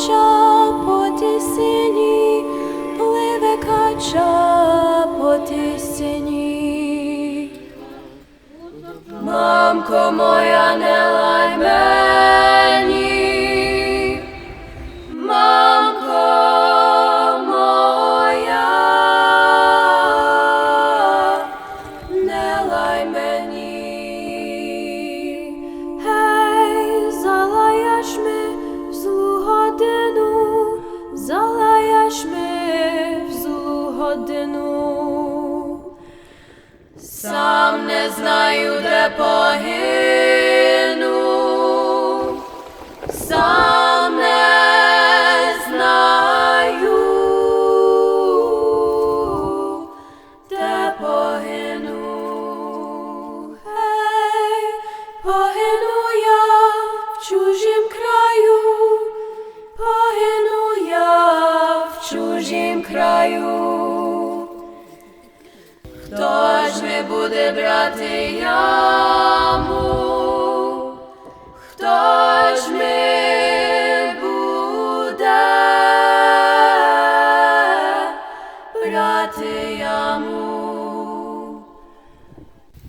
John. Mamko moja Boy. him. Хто буде брати яму? Хто ж не буде брати яму?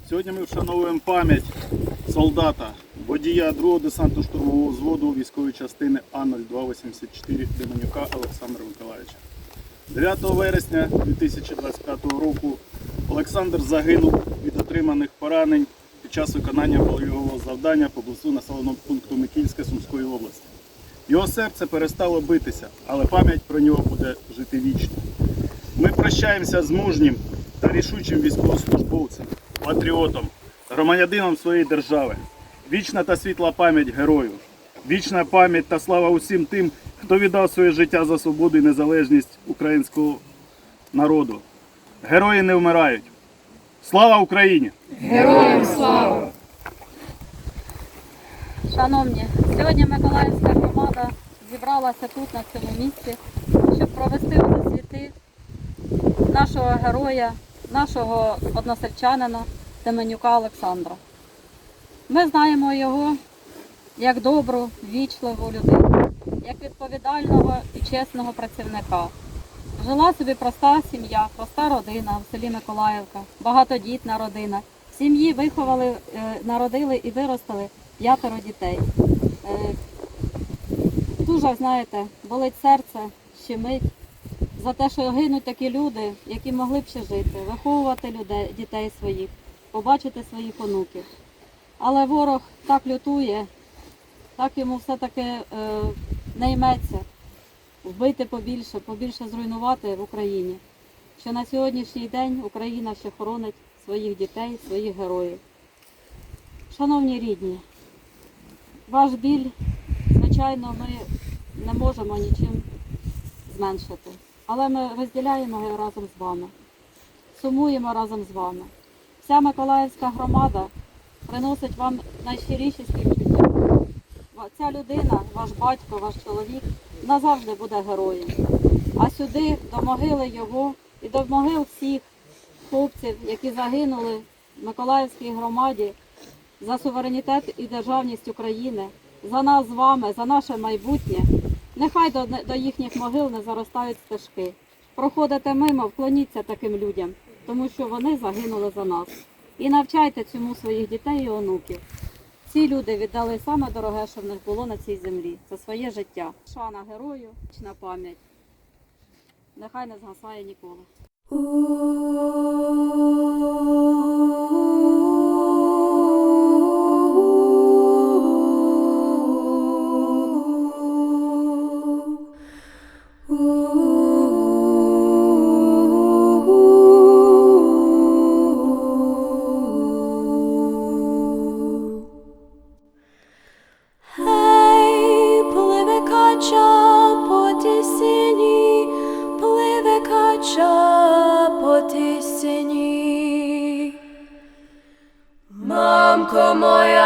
Сьогодні ми вшановуємо пам'ять солдата, водія 2-го десанту штурмового взводу військової частини А-0284 Деменюка Олександра Миколаївича. 9 вересня 2025 року Олександр загинув від отриманих поранень під час виконання бойового завдання поблизу населеного пункту Микільське Сумської області. Його серце перестало битися, але пам'ять про нього буде жити вічно. Ми прощаємося з мужнім та рішучим військовослужбовцем, патріотом, громадянином своєї держави. Вічна та світла пам'ять герою. Вічна пам'ять та слава усім тим, хто віддав своє життя за свободу і незалежність українського народу. Герої не вмирають. Слава Україні! Героям слава! Шановні, сьогодні Миколаївська громада зібралася тут, на цьому місці, щоб провести у світи нашого героя, нашого односельчанина Теменюка Олександра. Ми знаємо його як добру, вічливу людину, як відповідального і чесного працівника. Жила собі проста сім'я, проста родина в селі Миколаївка, багатодітна родина. В сім'ї виховали, е, народили і виростили п'ятеро дітей. Е, Дуже, знаєте, болить серце, щемить за те, що гинуть такі люди, які могли б ще жити, виховувати людей, дітей своїх, побачити своїх онуків. Але ворог так лютує, так йому все-таки е, не йметься вбити побільше, побільше зруйнувати в Україні. Що на сьогоднішній день Україна ще хоронить своїх дітей, своїх героїв. Шановні рідні, ваш біль, звичайно, ми не можемо нічим зменшити, але ми розділяємо його разом з вами, сумуємо разом з вами. Вся Миколаївська громада приносить вам найщиріші співчуття. Ця людина, ваш батько, ваш чоловік, назавжди буде героєм. А сюди, до могили його і до могил всіх хлопців, які загинули в Миколаївській громаді за суверенітет і державність України, за нас з вами, за наше майбутнє. Нехай до, до їхніх могил не заростають стежки. Проходите мимо, вклоніться таким людям, тому що вони загинули за нас. І навчайте цьому своїх дітей і онуків. Ці люди віддали саме дороге, що в них було на цій землі. Це своє життя. Шана герою, вічна пам'ять. Нехай не згасає ніколи. Seigneur. Mamko moja.